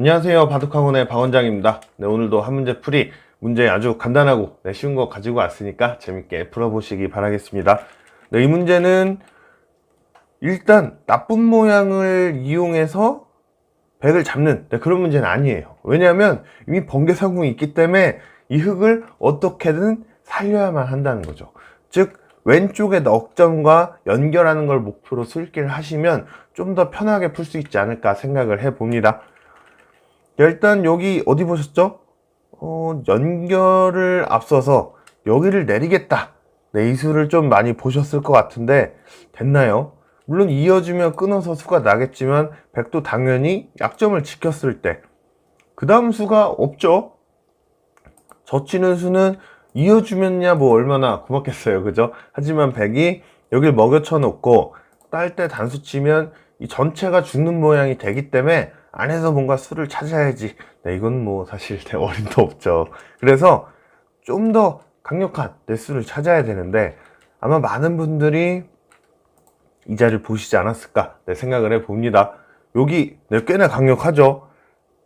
안녕하세요. 바둑학원의 박원장입니다. 네, 오늘도 한 문제 풀이 문제 아주 간단하고 네, 쉬운 거 가지고 왔으니까 재밌게 풀어보시기 바라겠습니다. 네, 이 문제는 일단 나쁜 모양을 이용해서 백을 잡는 네, 그런 문제는 아니에요. 왜냐하면 이미 번개사궁이 있기 때문에 이 흙을 어떻게든 살려야만 한다는 거죠. 즉 왼쪽의 넉점과 연결하는 걸 목표로 술기를 하시면 좀 더 편하게 풀 수 있지 않을까 생각을 해 봅니다. 일단 여기 어디 보셨죠? 어, 연결을 앞서서 여기를 내리겠다. 네, 이 수를 좀 많이 보셨을 것 같은데 됐나요? 물론 이어주면 끊어서 수가 나겠지만 백도 당연히 약점을 지켰을 때 그 다음 수가 없죠. 젖히는 수는 이어주면야 뭐 얼마나 고맙겠어요. 그죠? 하지만 백이 여길 먹여쳐 놓고 딸 때 단수 치면 이 전체가 죽는 모양이 되기 때문에 안에서 뭔가 수를 찾아야지. 네, 이건 뭐 사실 내 어림도 없죠. 그래서 좀 더 강력한 내 수를 찾아야 되는데 아마 많은 분들이 이 자리를 보시지 않았을까 네, 생각을 해 봅니다. 여기 네, 꽤나 강력하죠.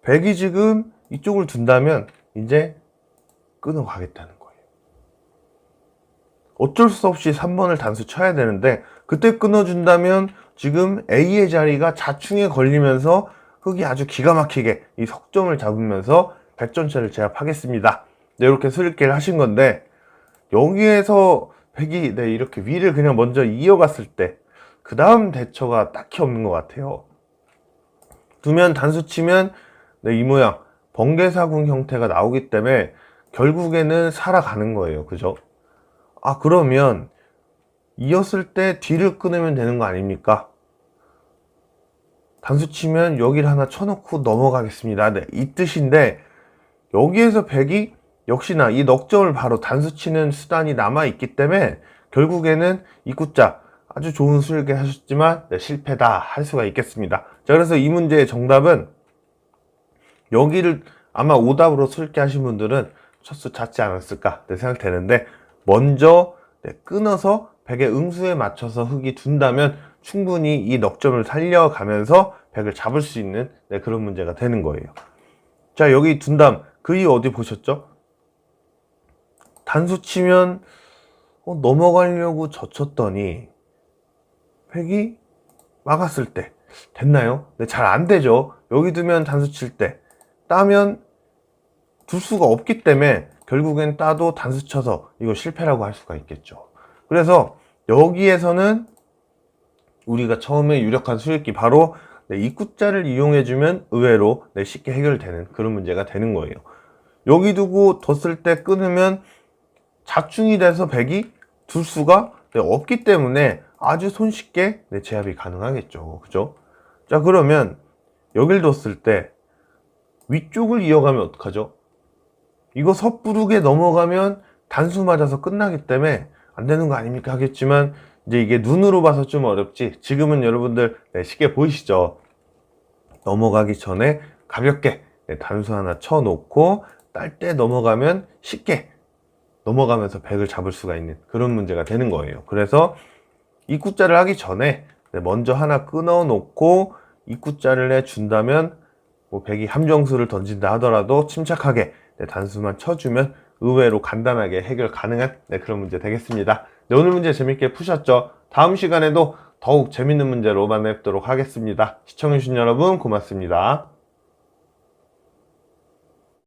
백이 지금 이쪽을 둔다면 이제 끊어가겠다는 거예요. 어쩔 수 없이 3번을 단수 쳐야 되는데 그때 끊어준다면 지금 A의 자리가 자충에 걸리면서 흙이 아주 기가 막히게 이 석점을 잡으면서 백전체를 제압하겠습니다. 네, 이렇게 수일기를 하신 건데 여기에서 백이 네, 이렇게 위를 그냥 먼저 이어갔을 때 그 다음 대처가 딱히 없는 것 같아요. 두면 단수 치면 네, 이 모양 번개사궁 형태가 나오기 때문에 결국에는 살아가는 거예요. 그죠? 아 그러면 이었을 때 뒤를 끊으면 되는 거 아닙니까? 단수 치면 여기를 하나 쳐놓고 넘어가겠습니다. 네, 이 뜻인데 여기에서 백이 역시나 이 넉점을 바로 단수 치는 수단이 남아 있기 때문에 결국에는 이 구자 아주 좋은 수일기 하셨지만 네, 실패다 할 수가 있겠습니다. 자 그래서 이 문제의 정답은 여기를 아마 오답으로 수일기 하신 분들은 첫 수 찾지 않았을까 네, 생각되는데 먼저 네, 끊어서 백의 응수에 맞춰서 흙이 둔다면 충분히 이 넉점을 살려가면서 백을 잡을 수 있는 네, 그런 문제가 되는 거예요. 자 여기 둔 다음 그 이유 어디 보셨죠? 단수 치면 어, 넘어가려고 젖혔더니 백이 막았을 때 됐나요? 네, 잘 안 되죠. 여기 두면 단수 칠 때 따면 둘 수가 없기 때문에 결국엔 따도 단수 쳐서 이거 실패라고 할 수가 있겠죠. 그래서 여기에서는 우리가 처음에 유력한 수익기 바로 네, 입구자를 이용해주면 의외로 네, 쉽게 해결되는 그런 문제가 되는 거예요. 여기 두고 뒀을 때 끊으면 자충이 돼서 백이 둘 수가 네, 없기 때문에 아주 손쉽게 네, 제압이 가능하겠죠. 그죠? 자, 그러면 여길 뒀을 때 위쪽을 이어가면 어떡하죠? 이거 섣부르게 넘어가면 단수 맞아서 끝나기 때문에 안 되는 거 아닙니까? 하겠지만 이제 이게 눈으로 봐서 좀 어렵지. 지금은 여러분들 네, 쉽게 보이시죠? 넘어가기 전에 가볍게 네, 단수 하나 쳐놓고 딸 때 넘어가면 쉽게 넘어가면서 백을 잡을 수가 있는 그런 문제가 되는 거예요. 그래서 입구자를 하기 전에 네, 먼저 하나 끊어 놓고 입구자를 해준다면 뭐 백이 함정수를 던진다 하더라도 침착하게 네, 단수만 쳐주면 의외로 간단하게 해결 가능한 네, 그런 문제 되겠습니다. 네, 오늘 문제 재밌게 푸셨죠? 다음 시간에도 더욱 재밌는 문제로 만나 뵙도록 하겠습니다. 시청해주신 여러분 고맙습니다.